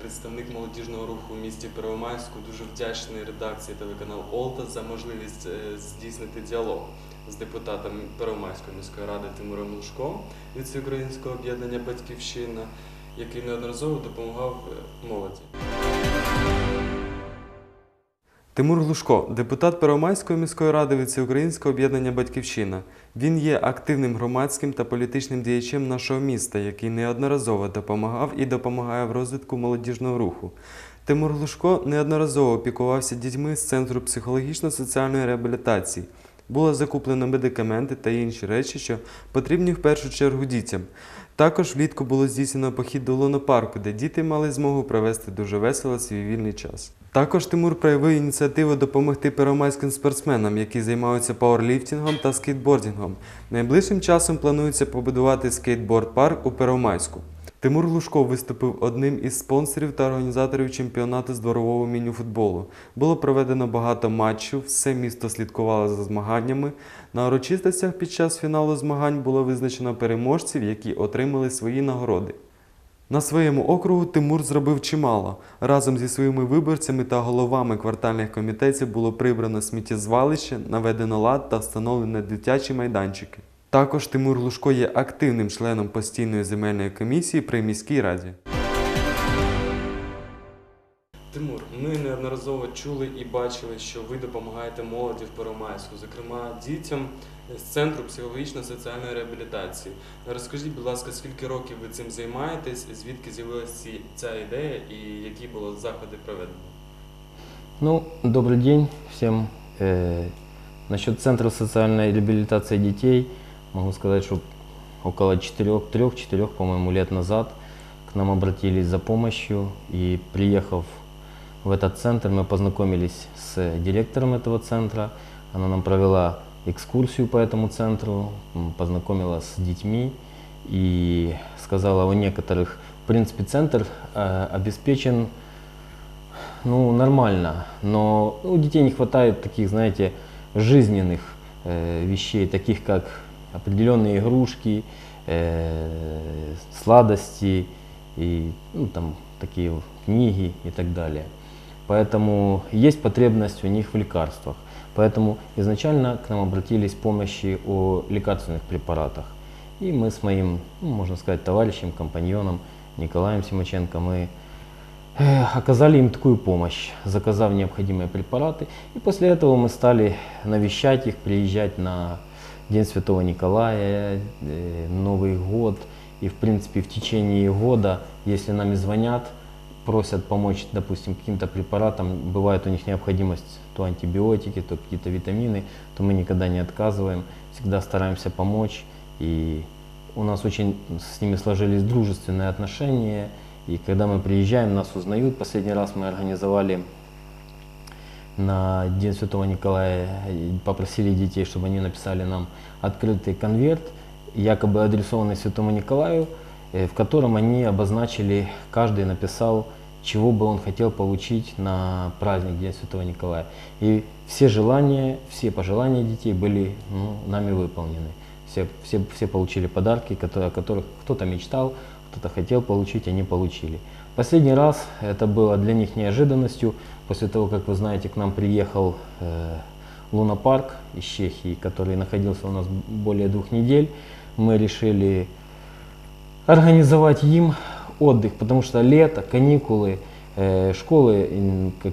представник молодіжного руху у місті Первомайську, дуже вдячний редакції телеканалу Олта за можливість е, здійснити діалог з депутатом Первомайської міської ради Тимуром Лужком від Всеукраїнського об'єднання Батьківщина, який неодноразово допомагав е, молоді. Тимур Глушко, депутат Первомайської міської ради від Всеукраїнського об'єднання Батьківщина. Він є активним громадським та політичним діячем нашого міста, який неодноразово допомагав і допомагає в розвитку молодіжного руху. Тимур Глушко неодноразово опікувався дітьми з центру психологічно-соціальної реабілітації. Було закуплено медикаменти та інші речі, що потрібні в першу чергу дітям. Також влітку було здійснено похід до лунопарку, де діти мали змогу провести дуже весело свій вільний час. Також Тимур проявив ініціативу допомогти первомайським спортсменам, які займаються пауерліфтингом та скейтбордингом. Найближчим часом планується побудувати скейтборд-парк у Первомайську. Тимур Лужко виступив одним із спонсорів та організаторів чемпіонату з дворового міні-футболу. Було проведено багато матчів, все місто слідкувало за змаганнями. На урочистостях під час фіналу змагань було визначено переможців, які отримали свої нагороди. На своєму округу Тимур зробив чимало. Разом зі своїми виборцями та головами квартальних комітетів було прибрано сміттєзвалище, наведено лад та встановлено дитячі майданчики. Також Тимур Лужко є активним членом постійної земельної комісії при міській раді. Тимур, ми неодноразово чули і бачили, що ви допомагаєте молоді в Первомайську, зокрема дітям з центру психологічно-соціальної реабілітації. Розкажіть, будь ласка, скільки років ви цим займаєтесь, звідки з'явилася ця ідея і які були заходи проведені? Ну, добрый день всем. Э, насчет Центра социальной реабилитации детей могу сказать, что около 4-3-4, по-моему, лет назад к нам обратились за помощью. И приехав в этот центр, мы познакомились с директором этого центра. Она нам провела экскурсию по этому центру, познакомила с детьми и сказала о некоторых. В принципе, центр э, обеспечен ну, нормально, но у детей не хватает таких, знаете, жизненных э, вещей, таких как определенные игрушки, э, сладости и ну, там такие книги и так далее. Поэтому есть потребность у них в лекарствах. Поэтому изначально к нам обратились в помощи о лекарственных препаратах. И мы с моим, ну, можно сказать, товарищем, компаньоном Николаем Симаченко, мы э, оказали им такую помощь, заказав необходимые препараты. И после этого мы стали навещать их, приезжать на День Святого Николая, э, Новый год. И в принципе в течение года, если нам и звонят, просят помочь, допустим, каким-то препаратам, бывает у них необходимость то антибиотики, то какие-то витамины, то мы никогда не отказываем, всегда стараемся помочь. И у нас очень с ними сложились дружественные отношения. И когда мы приезжаем, нас узнают. Последний раз мы организовали на День Святого Николая, попросили детей, чтобы они написали нам открытый конверт, якобы адресованный Святому Николаю, э, в котором они обозначили, каждый написал, чего бы он хотел получить на праздник День Святого Николая. И все желания, все пожелания детей были ну, нами выполнены. Все, все, все получили подарки, которые, о которых кто-то мечтал, кто-то хотел получить, они получили. Последний раз это было для них неожиданностью, после того, как вы знаете, к нам приехал э, лунопарк из Чехии, который находился у нас более двух недель. Мы решили организовать им отдых, потому что лето, каникулы, э, школы, как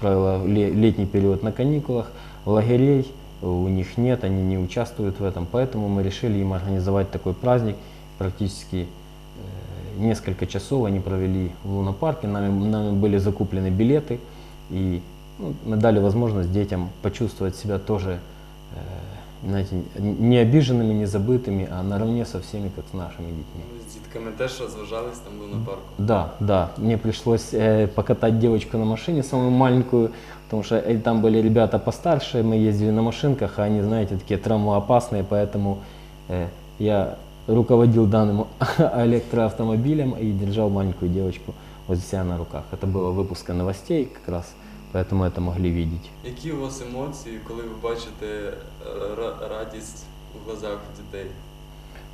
правило, ле- летний период на каникулах, лагерей у них нет, они не участвуют в этом, поэтому мы решили им организовать такой праздник. Практически э, несколько часов они провели в лунопарке, нами, нами были закуплены билеты, и ну, мы дали возможность детям почувствовать себя тоже знаете, не обиженными, не забытыми, а наравне со всеми, как с нашими детьми. Ви з дітками теж розважались там лунопарку? Да, да, мне пришлось э, покатать девочку на машине, самую маленькую, потому что э, там были ребята постарше, мы ездили на машинках, а они, знаете, такие травмоопасные, поэтому э, я руководил данным электроавтомобилем и держал маленькую девочку вот себя на руках. Это было выпуска новостей как раз, поэтому это могли видеть. Які у вас емоції, коли ви бачите е, ра- радість у глазах дітей?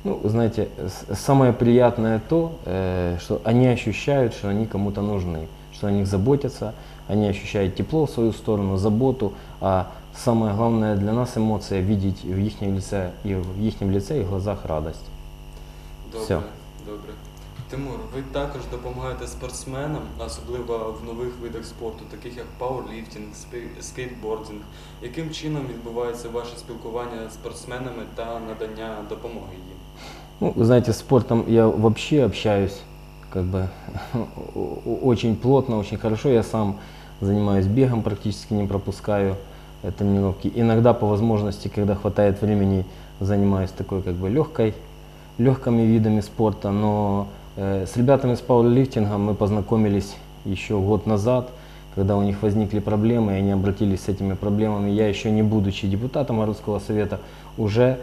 Ну, знаете, с- самое приятное то, э, что они ощущают, что они кому-то нужны, что о них заботятся, они ощущают тепло в свою сторону, заботу, а самое главное для нас эмоция видеть в их лице и в их лице и глазах радость. Добре, Всё. добре. Тимур, ви також допомагаєте спортсменам, особливо в нових видах спорту, таких як пауерліфтинг, спе- скейтбординг. Яким чином відбувається ваше спілкування з спортсменами та надання допомоги їм? Ну, вы знаете, с спортом я вообще общаюсь как бы о- о- очень плотно, очень хорошо. Я сам занимаюсь бегом, практически не пропускаю э, тренировки. Иногда по возможности, когда хватает времени, занимаюсь такой как бы легкой, легкими видами спорта. Но э, с ребятами с пауэрлифтинга мы познакомились еще год назад, когда у них возникли проблемы, и они обратились с этими проблемами. Я еще не будучи депутатом городского совета, уже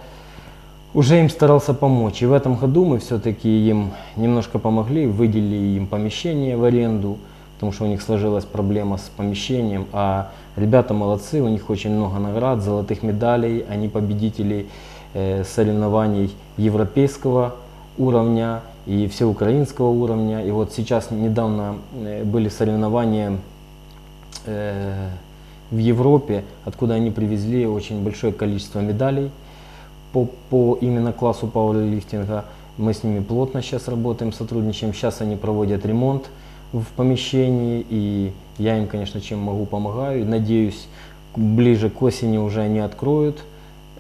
уже им старался помочь. И в этом году мы все-таки им немножко помогли, выделили им помещение в аренду, потому что у них сложилась проблема с помещением. А ребята молодцы, у них очень много наград, золотых медалей, они победители э, соревнований европейского уровня и всеукраинского уровня. И вот сейчас недавно э, были соревнования э, в Европе, откуда они привезли очень большое количество медалей по, по именно классу пауэрлифтинга. Мы с ними плотно сейчас работаем, сотрудничаем. Сейчас они проводят ремонт в помещении, и я им, конечно, чем могу, помогаю. Надеюсь, ближе к осени уже они откроют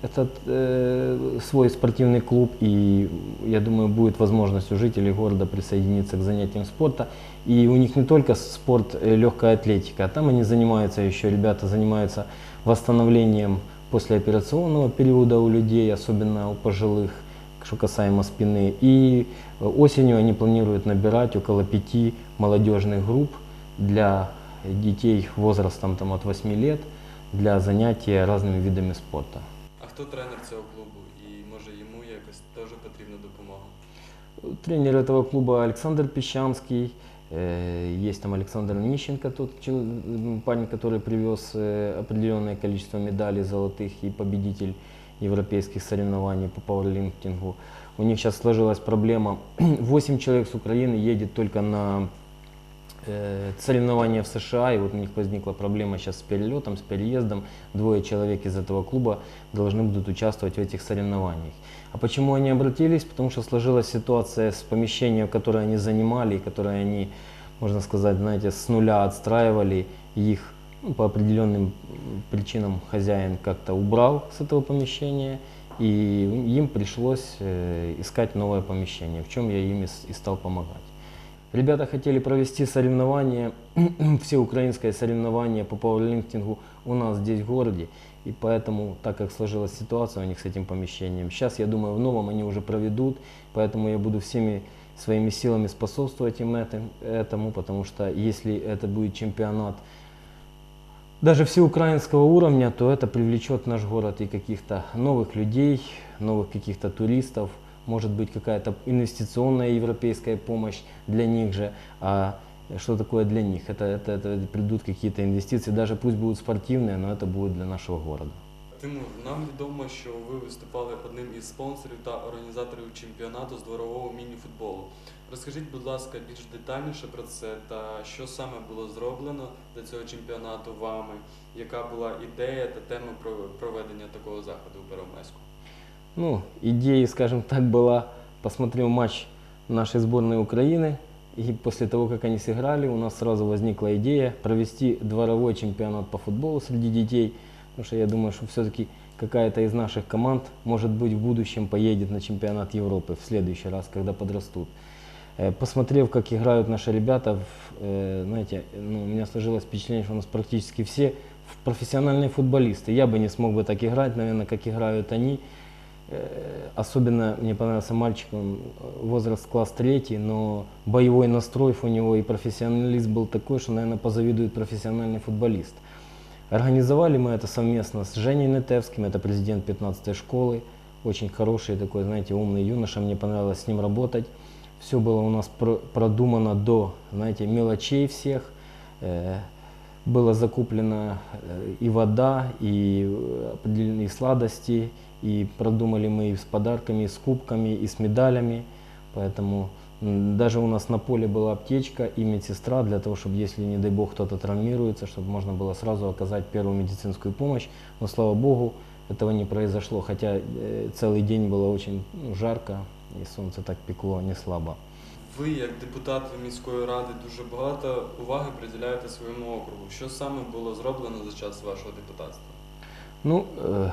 этот э, свой спортивный клуб, и я думаю, будет возможность у жителей города присоединиться к занятиям спорта. И у них не только спорт э, легкая атлетика, а там они занимаются еще, ребята занимаются восстановлением послеоперационного периода у людей, особенно у пожилых, что касаемо спины. И э, осенью они планируют набирать около пяти молодежных групп для детей возрастом там, от 8 лет для занятия разными видами спорта. Хто тренер цього клубу? І може йому якось теж потрібна допомога? Тренер этого клуба Александр Песчанский. Э, Есть там Александр Нищенко, тот парень, который привез э, определенное количество медалей золотых и победитель европейских соревнований по пауэрлифтингу. У них сейчас сложилась проблема. 8 человек с Украины едет только на соревнования в США, и вот у них возникла проблема сейчас с перелетом, с переездом. Двое человек из этого клуба должны будут участвовать в этих соревнованиях. А почему они обратились? Потому что сложилась ситуация с помещением, которое они занимали, и которое они, можно сказать, знаете, с нуля отстраивали, их ну, по определенным причинам хозяин как-то убрал с этого помещения, и им пришлось э, искать новое помещение, в чем я им и стал помогать. Ребята хотели провести соревнование, всеукраинское соревнование по пауэрлифтингу у нас здесь в городе. И поэтому, так как сложилась ситуация у них с этим помещением, сейчас, я думаю, в новом они уже проведут, поэтому я буду всеми своими силами способствовать им этому, потому что если это будет чемпионат даже всеукраинского уровня, то это привлечет наш город и каких-то новых людей, новых каких-то туристов, может быть какая-то инвестиционная европейская помощь для них же. А что такое для них? Это, это, это придут какие-то инвестиции, даже пусть будут спортивные, но это будет для нашего города. Тимур, нам відомо, що ви виступали одним із спонсорів та організаторів чемпіонату з дворового міні-футболу. Розкажіть, будь ласка, більш детальніше про це та що саме було зроблено для цього чемпіонату вами, яка була ідея та тема про- проведення такого заходу у Первомайську? Ну, идея, скажем так, была, посмотрел матч нашей сборной Украины, и после того, как они сыграли, у нас сразу возникла идея провести дворовой чемпионат по футболу среди детей, потому что я думаю, что все-таки какая-то из наших команд, может быть, в будущем поедет на чемпионат Европы в следующий раз, когда подрастут. Э, Посмотрев, как играют наши ребята, э, знаете, ну, у меня сложилось впечатление, что у нас практически все профессиональные футболисты. Я бы не смог бы так играть, наверное, как играют они. Э, Особенно мне понравился мальчик, он э, возраст класс третий, но боевой настрой у него и профессионализм был такой, что, наверное, позавидует профессиональный футболист. Организовали мы это совместно с Женей Нетевским, это президент 15-й школы, очень хороший такой, знаете, умный юноша, мне понравилось с ним работать. Все было у нас про- продумано до, знаете, мелочей всех. Э, Было закуплено и вода, и определенные сладости, И продумали мы и с подарками, и с кубками, и с медалями. Поэтому м, даже у нас на поле была аптечка и медсестра для того, чтобы, если, не дай бог, кто-то травмируется, чтобы можно было сразу оказать первую медицинскую помощь. Но, слава богу, этого не произошло, хотя э, целый день было очень ну, жарко и солнце так пекло не слабо. Ви, як депутат міської ради, дуже багато уваги приділяєте своєму округу. Що саме було зроблено за час вашого депутатства? Ну, э, мо- м-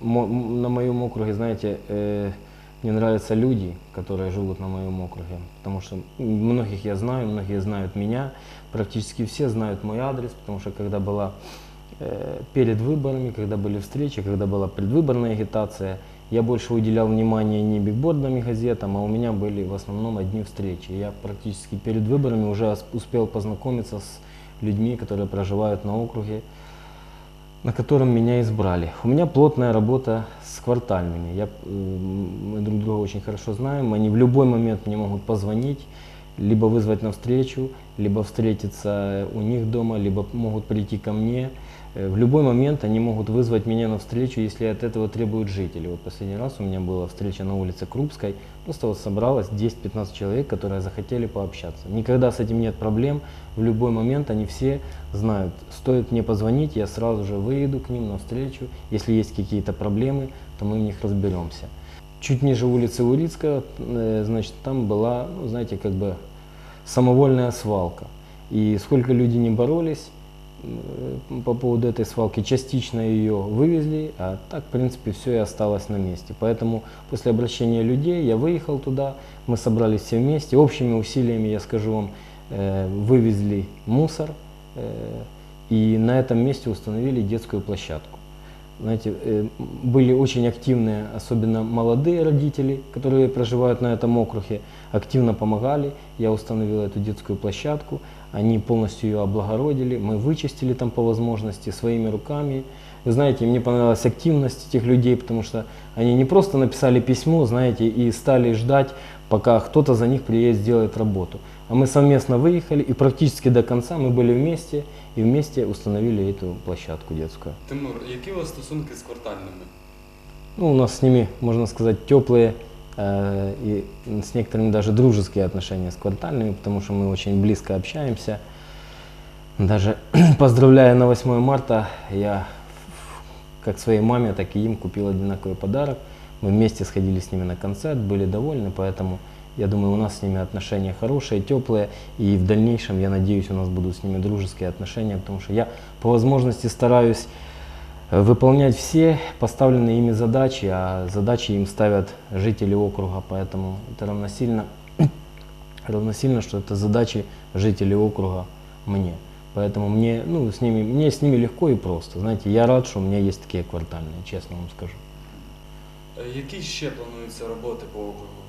на моем округе, знаете, э, мне нравятся люди, которые живут на моем округе, потому что многих я знаю, многие знают меня, практически все знают мой адрес, потому что когда была э, перед выборами, когда были встречи, когда была предвыборная агитация, я больше уделял внимания не бигбордам и газетам, а у меня были в основном одни встречи. Я практически перед выборами уже успел познакомиться с людьми, которые проживают на округе, на котором меня избрали. У меня плотная работа с квартальными. Я, э, мы друг друга очень хорошо знаем. Они в любой момент мне могут позвонить, либо вызвать на встречу, либо встретиться у них дома, либо могут прийти ко мне. Э, В любой момент они могут вызвать меня на встречу, если от этого требуют жители. Вот последний раз у меня была встреча на улице Крупской, просто вот собралось 10-15 человек, которые захотели пообщаться. Никогда с этим нет проблем, в любой момент они все знают, стоит мне позвонить, я сразу же выйду к ним на встречу. Если есть какие-то проблемы, то мы в них разберемся. Чуть ниже улицы Урицкая, э, значит, там была, ну, знаете, как бы самовольная свалка. И сколько люди не боролись по поводу этой свалки, частично ее вывезли, а так, в принципе, все и осталось на месте. Поэтому после обращения людей я выехал туда, мы собрались все вместе, общими усилиями, я скажу вам, э, вывезли мусор э, и на этом месте установили детскую площадку. Знаете, э, были очень активные, особенно молодые родители, которые проживают на этом округе, активно помогали. Я установил эту детскую площадку, они полностью ее облагородили, мы вычистили там по возможности своими руками. Вы знаете, мне понравилась активность этих людей, потому что они не просто написали письмо, знаете, и стали ждать, пока кто-то за них приедет сделает работу. А мы совместно выехали, и практически до конца мы были вместе, и вместе установили эту площадку детскую. Тимур, які у вас стосунки з квартальними? Ну, у нас с ними, можно сказать, теплые э, и с некоторыми даже дружеские отношения с квартальными, потому что мы очень близко общаемся. Даже поздравляя на 8 марта, я как своей маме, так и им купил одинаковый подарок. Мы вместе сходили с ними на концерт, были довольны, поэтому я думаю, у нас с ними отношения хорошие, теплые, и в дальнейшем, я надеюсь, у нас будут с ними дружеские отношения, потому что я по возможности стараюсь э, выполнять все поставленные ими задачи, а задачи им ставят жители округа, поэтому это равносильно, равносильно, что это задачи жителей округа мне. Поэтому мне, ну, с ними, мне с ними легко и просто. Знаете, я рад, что у меня есть такие квартальные, честно вам скажу. Е, Які ще плануються роботи по округу?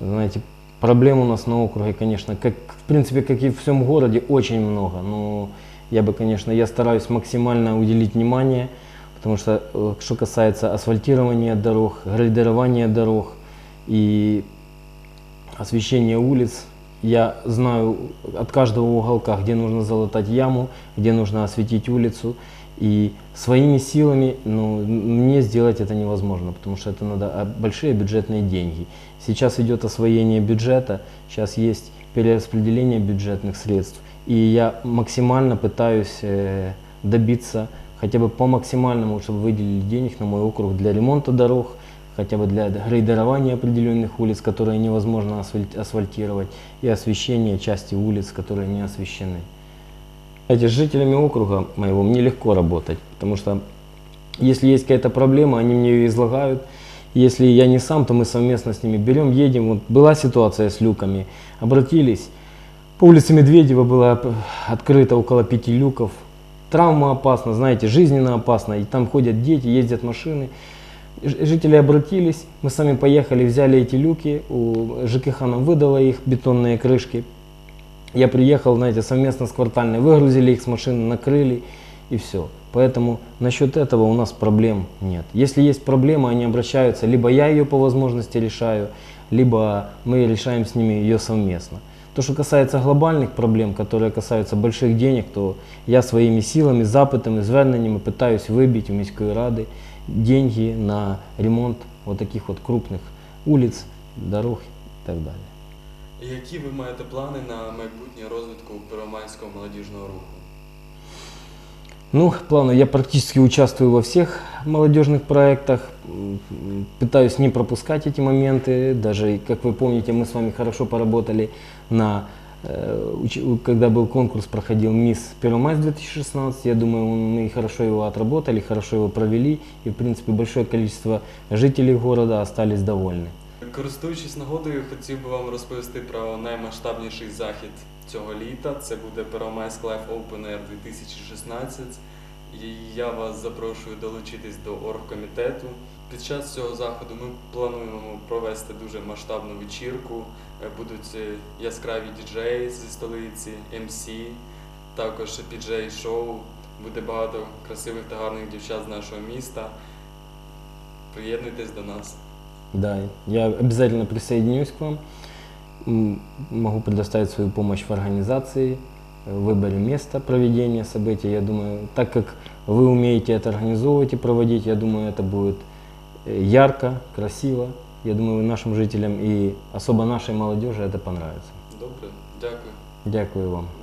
Знаете, проблем у нас на округе, конечно, как, в принципе, как и в всем городе, очень много. Но я бы, конечно, я стараюсь максимально уделить внимание, потому что, э, что касается асфальтирования дорог, грейдерования дорог и освещения улиц, я знаю от каждого уголка, где нужно залатать яму, где нужно осветить улицу. И своими силами ну, мне сделать это невозможно, потому что это надо а, большие бюджетные деньги. Сейчас идет освоение бюджета, сейчас есть перераспределение бюджетных средств. И я максимально пытаюсь э, добиться хотя бы по максимальному, чтобы выделили денег на мой округ для ремонта дорог, хотя бы для грейдерования определенных улиц, которые невозможно асфальт- асфальтировать, и освещения части улиц, которые не освещены. Знаете, с жителями округа моего мне легко работать, потому что если есть какая-то проблема, они мне ее излагают. Если я не сам, то мы совместно с ними берем, едем. Вот была ситуация с люками, обратились. По улице Медведева было п- открыто около пяти люков. Травма опасна, знаете, жизненно опасна. И там ходят дети, ездят машины. Жители обратились, мы сами поехали, взяли эти люки, у ЖКХ нам выдала их, бетонные крышки. Я приехал, знаете, совместно с квартальной, выгрузили их с машины, накрыли и все. Поэтому насчет этого у нас проблем нет. Если есть проблема, они обращаются, либо я ее по возможности решаю, либо мы решаем с ними ее совместно. То, что касается глобальных проблем, которые касаются больших денег, то я своими силами, запитами, зверненнями пытаюсь вибити у міської ради деньги на ремонт вот таких вот крупных улиц, дорог и так далее. Які ви маєте плани на майбутнє розвитку Первомайського молодіжного руху? Ну, плавно, я практически участвую во всех молодежных проектах, м, м, пытаюсь не пропускать эти моменты, даже, как вы помните, мы с вами хорошо поработали на, э, уч- у- когда был конкурс, проходил Мисс Первомайск 2016, я думаю, мы хорошо его отработали, хорошо его провели, и, в принципе, большое количество жителей города остались довольны. Користуючись нагодою, хотів би вам розповісти про наймасштабніший захід цього літа. Це буде Первомайськ Life Open Air 2016. І я вас запрошую долучитись до оргкомітету. Під час цього заходу ми плануємо провести дуже масштабну вечірку. Е, Будуть е, яскраві діджеї зі столиці, МС, також піджей-шоу. Буде багато красивих та гарних дівчат з нашого міста. Приєднуйтесь до нас. Да, я обязательно присоединюсь к вам. Могу предоставить свою помощь в организации, в выборе места проведения событий. Я думаю, так как вы умеете это организовывать и проводить, я думаю, это будет э, ярко, красиво. Я думаю, нашим жителям и особо нашей молодежи это понравится. Добре, дякую. Дякую вам.